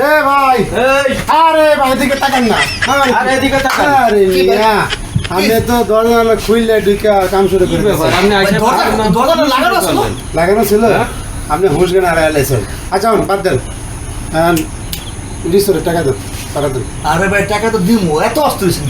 রে ভাই। এই। আরে ভাই দিকে তাকান না। আরে এদিকে তাকান। আরে মিয়া আমি তো দরজা খুললে ঢুকে কাম শুরু করে? দরজাটা লাগানো ছিল? লাগানো ছিল? হ্যাঁ? আপনি হুশ গেন হারাই লাইছেন আচ্ছা বাদ দেন। রিসোর্টের টাকা দেন টাকা দেন। আরে ভাই টাকা তো দিমু। এত অস্ত হয়েছেন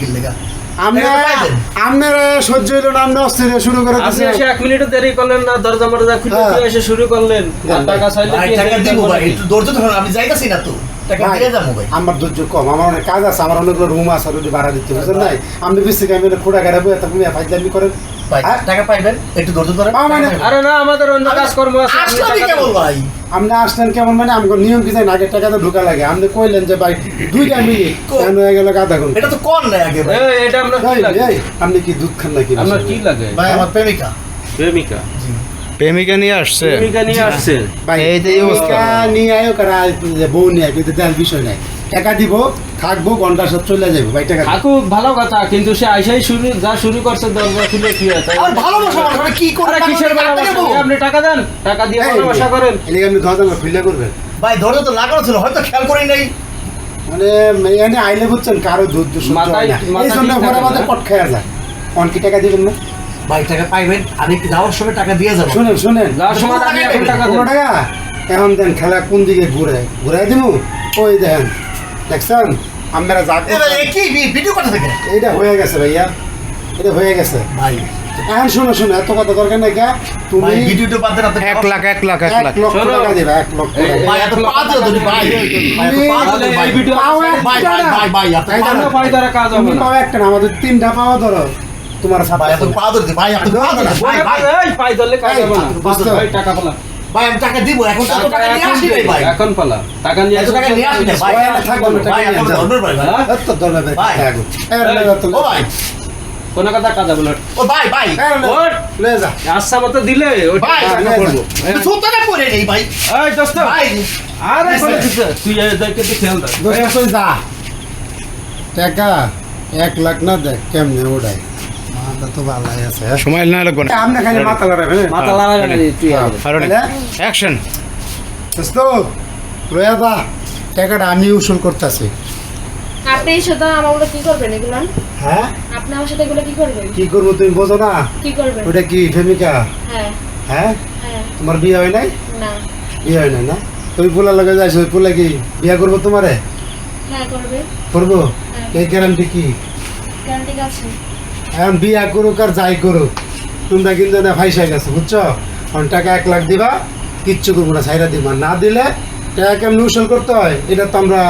লেগা আপনি টাকা তো পাইবেন। আপনার সহ্য হইল না আপনি অস্থির শুরু করে আপনি এসে এক মিনিটও দেরি করলেন না দরজা মরজা খুলে হ্যাঁ। দিয়ে এসে শুরু করলেন টাকা চাইলে টাকা এসে ভাই একটু ধৈর্য ধরুন আমি যাইতাছি না তো টাকা ভাই, দিয়ে যাব ভাই আমার ধৈর্য কম আমার অনেক কাজ আছে আমার অনেকগুলো রুম আছে ওটি ভাড়া দিতে বুঝলেন নাই আপনি বেশি আমি খোড়া গাড়াবো এত তুমি ফাইজলামি করেন হ্যাঁ? টাকা পাইবেন একটু ধৈর্য ধরেন মানে? আরে না আমাদের অন্য কাজকর্ম আছে। ভাই আপনি আসলেন কেমন মানে আমাকে নিয়ম কি জানেন? আগে টাকা তো ঢোকা লাগে। আপনি কইলেন যে ভাই দুইটা মিনিট কেন হয়ে গেল আধা ঘণ্টা? এটা তো কর নাই আগে ভাই। এই, এটা আপনার কি লাগে? আপনি কি দুধ খান নাকি? আপনার কি লাগে? ভাই আমার প্রেমিকা। প্রেমিকা? প্রেমিকা নিয়ে আসছে? প্রেমিকা নিয়ে আসছে। ভাই এই যে অবস্থা। নিয়ে আয়ো কারা যে বউ নিয়ে কিন্তু তার বিষয় নাই। টাকা দিব থাকব ঘণ্টা সব চলে যাব ভাই টাকা দিন। থাকুক ভালো কথা কিন্তু সে আইসাই শুরু যা শুরু করছে দরজা খুলে কি আছে? আর ভালোবাসা মানুষ আমি কি করে কিসের ভালোবাসা? আপনি টাকা দেন টাকা দিয়ে ভালোবাসা করেন। এদিকে আপনি দরজা খুলে করবেন। ভাই ধৈর্য তো লাগানো ছিল হয়তো খেয়াল করি নাই। মানে এনে আইলে বুঝছেন কারও দুধ দুধ সহ্য হয় না। মাথায়- এই মাথা জন্য ঘরে থাকে না? কট খাওয়া যায়। অন কি টাকা দিবেন না? ভাই টাকা পাইবেন আমি যাওয়ার সময় টাকা দিয়ে যাব। শুনেন শুনেন। যাওয়ার সময় টাকা এখন টাকা দেন এখন দেন খেলা কোন দিকে ঘুরে ঘুরাই দিমু ওই দেখেন দেখছেন? আপনারা যা ভিডিও কথা থেকে? এটা হয়ে গেছে ভাইয়া। এটা হয়ে গেছে। ভাই। এখন শোনো শোনো এত কথা দরকার নাই কে? তুমি ভিডিওটা বাদ আপনি এক লাখ এক লাখ এক লাখ। লক্ষ টাকা দিবে এক লক্ষ টাকা। ভাই এত দিও তুমি ভাই। ভাই এত পা দিও তাহলে ভাই। ভিডিও পাও ভাই ভাই এত দিও। কাজ হবে না পাও একটা না আমাদের তিনটা পাওয়া ধরো। তোমার সাথে ভাই এত পা ধরতে ভাই এত ভাই ভাই। এই পাই ধরলে কাজ এই, হবে না। বুঝতে ভাই টাকা পালা। ভাই আমি টাকা দিব এখন তো টাকা নিয়ে আসি নাই ভাই। এখন পালা। টাকা নিয়ে এত টাকা নিয়ে আসি নাই ভাই ভাই, থাকবে না, টাকা ভাই নিয়ে এত যাও। ধরনের ভাই। ভাই হ্যাঁ? এত ভাই। এই তো ও ভাই। কোন কথা কাজ হবে ও ভাই ভাই। এই লে, যা। আচ্ছা মতো দিলে ওই ভাই টাকা লে যা। পড়ে নেই ভাই। এই দোস্ত। ভাই। আরে sir. দিছে। তুই তো রাখ। দোস্ত কই যা। টাকা এক লাখ না দেখ কেমনে ওড়াই মাথা তো ভালাই আছে সময় না লাগবে না। আপনি খালি মাথা লড়াবেন মাথা লাগাবে না তুই। অ্যাকশন দোস্ত রয়া দা টাকাটা আমি উসুল করতেছি। আপনি সাথে আমার কি করবেন এগুলো? হ্যাঁ? আপনি আমার সাথে এগুলো কি করবেন? কি করব তুমি বোঝো না? কি করবেন? ওটা কি প্রেমিকা? হ্যাঁ। হ্যাঁ? হ্যাঁ। তোমার বিয়ে হয় নাই? না। বিয়ে হয় নাই না? তুমি পোলার লগে যাইছো ওই পোলা কি বিয়ে করব তোমারে? হ্যাঁ করবে। করব? হ্যাঁ। এই গ্যারান্টি কি? গ্যারান্টি আছে। এখন বিয়া করুক আর যাই করুক, তোমরা কিন্তু না ফাইসা গেছে, বুঝছ? এখন টাকা এক লাখ দিবা, কিচ্ছু করব না সাইরা দিবা। না দিলে টাকা কেমন উসল করতে হয়? এটা তো আমরা